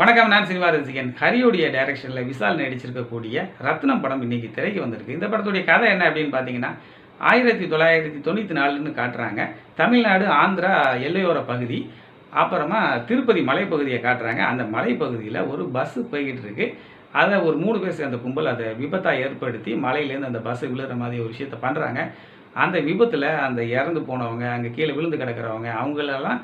வணக்கம் நான் சினிமா ரசிகன். ஹரியோடைய டைரக்ஷனில் விசால் நடிச்சிருக்கக்கூடிய ரத்னம் படம் இன்றைக்கி திரைக்கு வந்திருக்கு. இந்த படத்துடைய கதை என்ன அப்படின்னு பார்த்தீங்கன்னா ஆயிரத்தி தொள்ளாயிரத்தி தொண்ணூற்றி நாலுன்னு காட்டுறாங்க. தமிழ்நாடு ஆந்திரா எல்லையோர பகுதி அப்புறமா திருப்பதி மலைப்பகுதியை காட்டுறாங்க. அந்த மலைப்பகுதியில் ஒரு பஸ்ஸு போய்கிட்டு இருக்கு. அதை ஒரு மூணு பேர் சேர்ந்த கும்பல் அதை விபத்தாக ஏற்படுத்தி மலையிலேருந்து அந்த பஸ்ஸு விழுற மாதிரி ஒரு விஷயத்த பண்ணுறாங்க அந்த விபத்தில் அந்த இறந்து போனவங்க அங்கே கீழே விழுந்து கிடக்கிறவங்க அவங்களெல்லாம்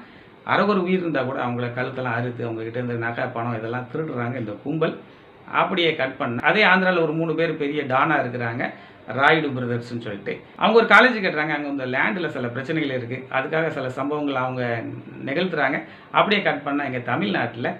அறகுற உயிர் இருந்தால் கூட அவங்கள கழுத்தெல்லாம் அறுத்து அவங்கக்கிட்ட இருந்த நகை பணம் இதெல்லாம் திருடுறாங்க இந்த கும்பல். அப்படியே கட் பண்ண அதே ஆந்திராவில் ஒரு மூணு பேர் பெரிய டானா இருக்கிறாங்க ராயுடு பிரதர்ஸ்ன்னு சொல்லிட்டு. அவங்க ஒரு காலேஜ் கட்டுறாங்க அங்கே இந்த லேண்டில் சில பிரச்சனைகள் இருக்குது அதுக்காக சில சம்பவங்கள் அவங்க நிகழ்த்துறாங்க. அப்படியே கட் பண்ணால் இங்கே தமிழ்நாட்டில்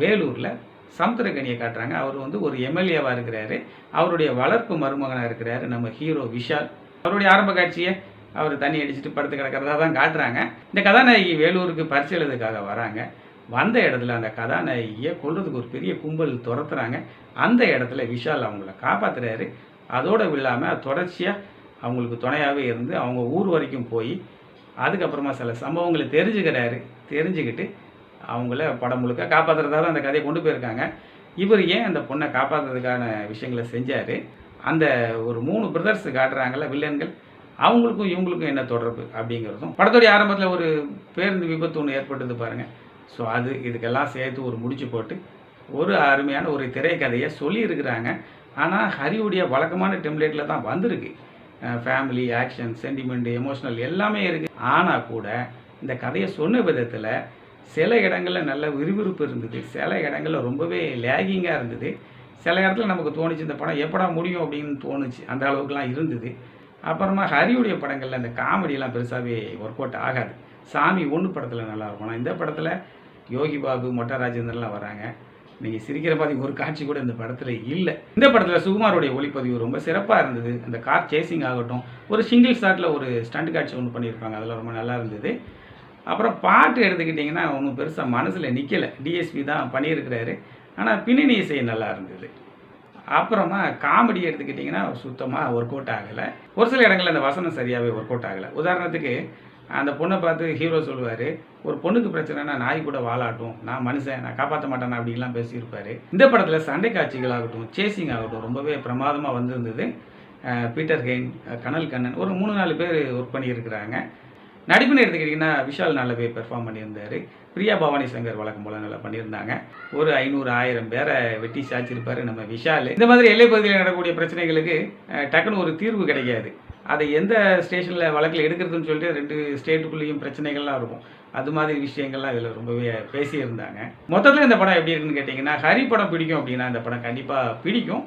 வேலூரில் சமுத்திரக்கனியை காட்டுறாங்க. அவர் வந்து ஒரு எம்எல்ஏவாக இருக்கிறாரு. அவருடைய வளர்ப்பு மருமகனாக இருக்கிறாரு நம்ம ஹீரோ விஷால். அவருடைய ஆரம்ப காட்சியை அவர் தண்ணி அடிச்சுட்டு படுத்து கிடக்கிறதா தான் காட்டுறாங்க. இந்த கதாநாயகி வேலூருக்கு பரிசு எழுதுக்காக வராங்க. வந்த இடத்துல அந்த கதாநாயகியை கொள்றதுக்கு ஒரு பெரிய கும்பல் துரத்துறாங்க. அந்த இடத்துல விஷால் அவங்கள காப்பாற்றுறாரு அதோடு இல்லாமல் தொடர்ச்சியாக அவங்களுக்கு துணையாகவே இருந்து அவங்க ஊர் வரைக்கும் போய் அதுக்கப்புறமா சில சம்பவங்களை தெரிஞ்சுக்கிறாரு. தெரிஞ்சுக்கிட்டு அவங்கள படம் முழுக்க காப்பாற்றுறதா தான் அந்த கதையை கொண்டு போயிருக்காங்க. இவர் ஏன் அந்த பொண்ணை காப்பாற்றுறதுக்கான விஷயங்களை செஞ்சார்? அந்த ஒரு மூணு பிரதர்ஸ் காட்டுறாங்கல்ல வில்லன்கள் அவங்களுக்கும் இவங்களுக்கும் என்ன தொடர்பு அப்படிங்கிறதும் படத்துடைய ஆரம்பத்தில் ஒரு பேருந்து விபத்து ஒன்று ஏற்பட்டது பாருங்கள் ஸோ அது இதுக்கெல்லாம் சேர்த்து ஒரு முடிச்சு போட்டு ஒரு அருமையான ஒரு திரைக்கதையை சொல்லியிருக்கிறாங்க. ஆனால் ஹரிவுடைய வழக்கமான டெம்ப்ளேட்டில் தான் வந்திருக்கு. ஃபேமிலி ஆக்ஷன் சென்டிமெண்ட் எமோஷனல் எல்லாமே இருக்குது ஆனால் கூட இந்த கதையை சொன்ன விதத்தில் சில இடங்களில் நல்ல விறுவிறுப்பு இருந்தது. சில இடங்களில் ரொம்பவே லேகிங்காக இருந்தது. சில இடத்துல நமக்கு தோணுச்சு இந்த படம் எப்படா முடியும் அப்படின்னு தோணுச்சு. அந்த அளவுக்குலாம் இருந்தது. அப்புறமா ஹரியுடைய படங்களில் இந்த காமெடியெல்லாம் பெருசாகவே ஒர்க் அவுட் ஆகாது. சாமி ஒன்று படத்தில் நல்லா இருக்கும். ஆனால் இந்த படத்தில் யோகி பாபு மொட்டை ராஜேந்திரன்லாம் வராங்க. நீங்கள் சிரிக்கிற மாதிரி ஒரு காட்சி கூட இந்த படத்தில் இல்லை. இந்த படத்தில் சுகுமாரோடைய ஒளிப்பதிவு ரொம்ப சிறப்பாக இருந்தது. அந்த கார் சேசிங் ஆகட்டும் ஒரு சிங்கிள் ஷாட்டில் ஒரு ஸ்டண்ட் காட்சி ஒன்று பண்ணியிருப்பாங்க. அதில் ரொம்ப நல்லா இருந்தது. அப்புறம் பாட்டு எடுத்துக்கிட்டிங்கன்னா ஒன்றும் பெருசாக மனசில் நிற்கலை டிஎஸ்பி தான் பண்ணியிருக்கிறாரு. ஆனால் பின்னணி இசை நல்லா இருந்தது. அப்புறமா காமெடி எடுத்துக்கிட்டிங்கன்னா சுத்தமாக ஒர்க் அவுட் ஆகலை. ஒரு சில இடங்களில் அந்த வசனம் சரியாகவே ஒர்க் அவுட் ஆகலை. உதாரணத்துக்கு அந்த பொண்ணை பார்த்து ஹீரோ சொல்லுவார் ஒரு பொண்ணுக்கு பிரச்சனைனா நாய் கூட வாழாட்டும். நான் மனுஷன் நான் காப்பாற்ற மாட்டேன் அப்படின்லாம் பேசியிருப்பார். இந்த படத்தில் சண்டை காட்சிகள் ஆகட்டும் சேசிங் ஆகட்டும் ரொம்பவே பிரமாதமாக வந்திருந்தது. பீட்டர் ஹெயின் கனல் கண்ணன் ஒரு மூணு நாலு பேர் ஒர்க் பண்ணியிருக்கிறாங்க. நடிப்புன்னு எடுத்துக்கிட்டிங்கன்னா விஷால் நல்லாவே பெர்ஃபார்ம் பண்ணியிருந்தார். பிரியா பவானி சங்கர் வழக்கம் போல் நல்லா பண்ணியிருந்தாங்க. ஒரு ஐநூறு ஆயிரம் பேரை வெட்டி சாச்சிருப்பாரு நம்ம விஷால். இந்த மாதிரி எல்லை பகுதியில் நடக்கக்கூடிய பிரச்சனைகளுக்கு டக்குன்னு ஒரு தீர்வு கிடைக்காது. அதை எந்த ஸ்டேஷனில் வழக்கில் எடுக்கிறதுன்னு சொல்லிட்டு ரெண்டு ஸ்டேட்டுக்குள்ளேயும் பிரச்சனைகள்லாம் இருக்கும். அது மாதிரி விஷயங்கள்லாம் இதில் ரொம்பவே பேசியிருந்தாங்க. மொத்தத்தில் இந்த படம் எப்படி இருக்குன்னு கேட்டிங்கன்னா ஹரி படம் பிடிக்கும் அப்படின்னா இந்த படம் கண்டிப்பாக பிடிக்கும்.